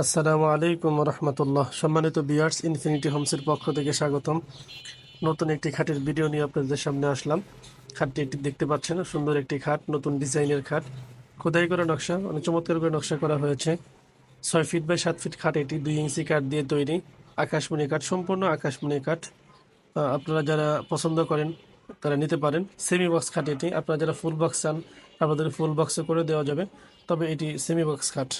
আসসালামু আলাইকুম রহমতুল্লাহ। সম্মানিত বিয়ার্স ইনফিনিটি হোমসের পক্ষ থেকে স্বাগতম। নতুন একটি খাটের ভিডিও নিয়ে আপনাদের সামনে আসলাম। খাটটি একটি দেখতে পাচ্ছেন, সুন্দর একটি খাট, নতুন ডিজাইনের খাট। খোদাই করা নকশা অনেক চমৎকার করে নকশা করা হয়েছে। ছয় ফিট বাই সাত ফিট খাট এটি, দুই ইঞ্চি কাঠ দিয়ে তৈরি। আকাশমণি কাঠ, সম্পূর্ণ আকাশমণি কাঠ। আপনারা যারা পছন্দ করেন, তারা নিতে পারেন। সেমি বক্স খাট এটি। আপনারা যারা ফুল বক্স চান, আপনাদের ফুল বক্সে করে দেওয়া যাবে। তবে এটি সেমি বক্স খাট।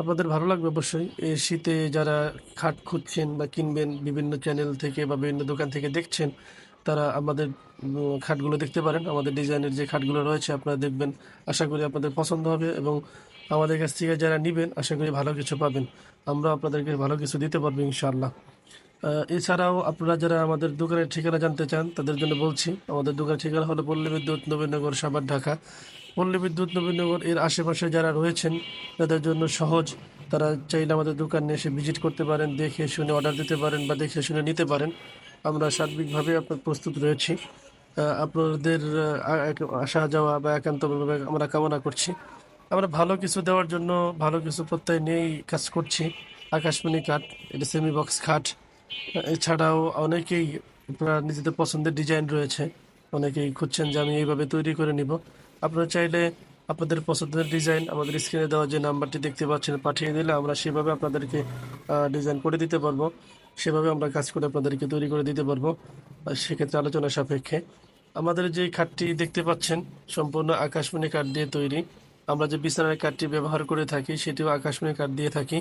আপনাদের ভালো লাগবে অবশ্যই। এই শীতে যারা খাট খুঁজছেন বা কিনবেন বিভিন্ন চ্যানেল থেকে বা বিভিন্ন দোকান থেকে দেখছেন, তারা আমাদের খাটগুলো দেখতে পারেন। আমাদের ডিজাইনের যে খাটগুলো রয়েছে আপনারা দেখবেন। আশা করি আপনাদের পছন্দ হবে এবং আমাদের কাছ থেকে যারা নেবেন, আশা করি ভালো কিছু পাবেন। আমরা আপনাদেরকে ভালো কিছু দিতে পারব ইনশাআল্লাহ। এছাড়াও আপনারা যারা আমাদের দোকানের ঠিকানা জানতে চান, তাদের জন্য বলছি, আমাদের দোকানের ঠিকানা হলো পল্লী বিদ্যুৎ নবীনগর সাবার ঢাকা। পল্লী বিদ্যুৎ নবীনগর এর আশেপাশে যারা রয়েছেন, তাদের জন্য সহজ। তারা চাইলে আমাদের দোকানে এসে ভিজিট করতে পারেন, দেখে শুনে অর্ডার দিতে পারেন বা দেখে শুনে নিতে পারেন। আমরা সার্বিকভাবে আপনার প্রস্তুত রয়েছি। আপনাদের আসা যাওয়া বা একান্তভাবে আমরা কামনা করছি। আমরা ভালো কিছু দেওয়ার জন্য ভালো কিছু প্রত্যয় নিয়েই কাজ করছি। আকাশমণি কাঠ, এটা সেমি বক্স খাট। এছাড়াও অনেকেই আপনার নিজেদের পছন্দের ডিজাইন রয়েছে, অনেকেই খুঁজছেন যে আমি এইভাবে তৈরি করে নিব। আপনারা চাইলে আপনাদের পছন্দের ডিজাইন আমাদের স্ক্রিনে দেওয়া যে নাম্বারটি দেখতে পাচ্ছেন, পাঠিয়ে দিলে আমরা সেভাবে আপনাদেরকে ডিজাইন করে দিতে পারব। সেভাবে আমরা কাজ করে আপনাদেরকে তৈরি করে দিতে পারব সেক্ষেত্রে আলোচনা সাপেক্ষে। আমাদের যে খাটটি দেখতে পাচ্ছেন, সম্পূর্ণ আকাশমণি কাঠ দিয়ে তৈরি। আমরা যে বিছানার কাঠটি ব্যবহার করে থাকি, সেটিও আকাশমণি কাঠ দিয়ে থাকি।